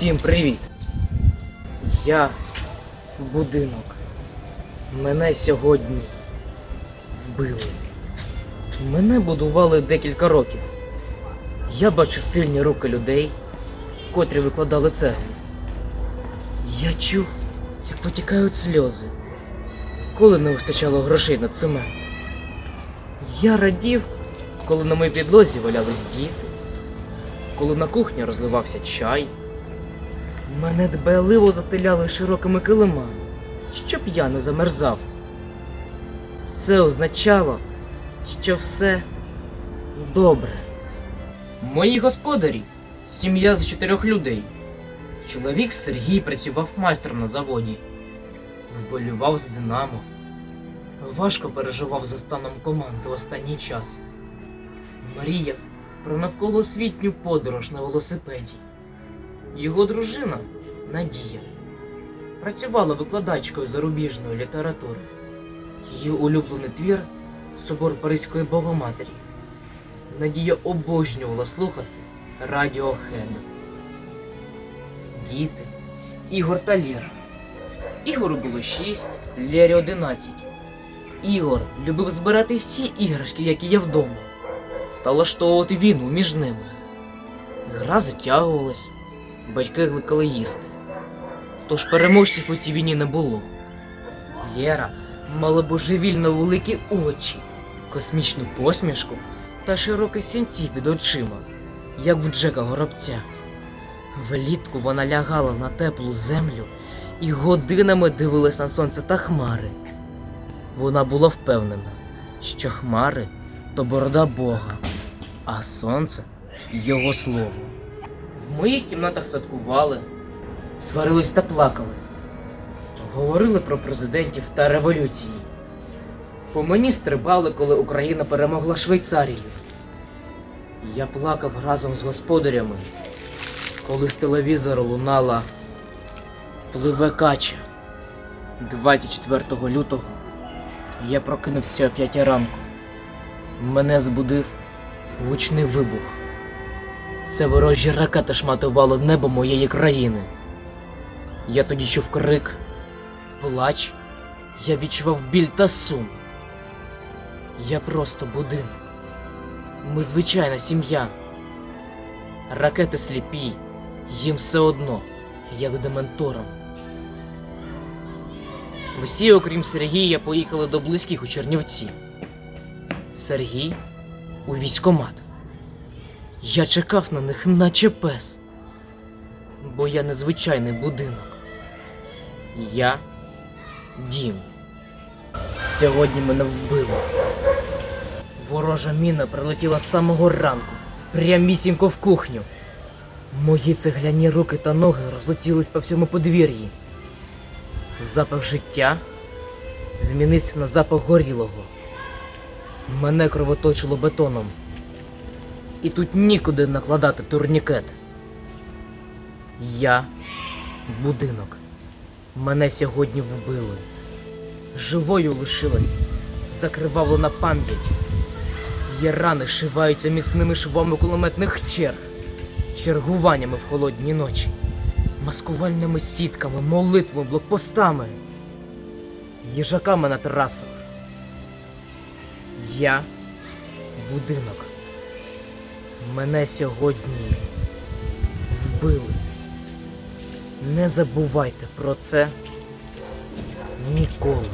Всім привіт! Я будинок. Мене сьогодні вбили. Мене будували декілька років. Я бачив сильні руки людей, котрі викладали цеглу. Я чув, як потікають сльози, коли не вистачало грошей на цемент. Я радів, коли на моїй підлозі валялись діти, коли на кухні розливався чай. Мене дбайливо застеляли широкими килимами, щоб я не замерзав. Це означало, що все добре. Мої господарі сім'я з чотирьох людей. Чоловік Сергій працював майстром на заводі, вболював з Динамо. Важко переживав за станом команди в останній час. Мріяв про навколосвітню подорож на велосипеді. Його дружина Надія працювала викладачкою зарубіжної літератури. Її улюблений твір Собор Паризької Богоматері. Надія обожнювала слухати Радіохед. Діти, Ігор та Лєра. Ігору було 6, Лєрі 11. Ігор любив збирати всі іграшки, які є вдома, та влаштовувати війну між ними. Гра затягувалась, батьки гликали їсти. Тож переможців у цій війні не було. Лєра мала божевільно великі очі, космічну посмішку та широкі сінці під очима, як в Джека Горобця. Влітку вона лягала на теплу землю і годинами дивилась на сонце та хмари. Вона була впевнена, що хмари то борода Бога, а сонце його слово. Моїх кімнатах святкували, сварились та плакали, говорили про президентів та революції. По мені стрибали, коли Україна перемогла Швейцарію. Я плакав разом з господарями, коли з телевізору лунала Пливе кача. 24 лютого я прокинувся о 5 ранку. Мене збудив гучний вибух. Це ворожі ракети шматували небо моєї країни. Я тоді чув крик, плач, я відчував біль та сум. Я просто будинок. Ми звичайна сім'я. Ракети сліпі, їм все одно, як дементорам. Всі, окрім Сергія, поїхали до близьких у Чернівці. Сергій у військомат. Я чекав на них, наче пес. Бо я незвичайний будинок. Я дім. Сьогодні мене вбили. Ворожа міна прилетіла з самого ранку, прямісінько в кухню. Мої цегляні руки та ноги розлетілись по всьому подвір'ї. Запах життя змінився на запах горілого. Мене кровоточило бетоном. І тут нікуди накладати турнікет. Я будинок. Мене сьогодні вбили. Живою лишилась закривавлена пам'ять. Її рани шиваються міцними швами кулеметних черг, чергуваннями в холодні ночі, маскувальними сітками, молитвами, блокпостами, їжаками на трасах. Я будинок. Мене сьогодні вбили. Не забувайте про це ніколи.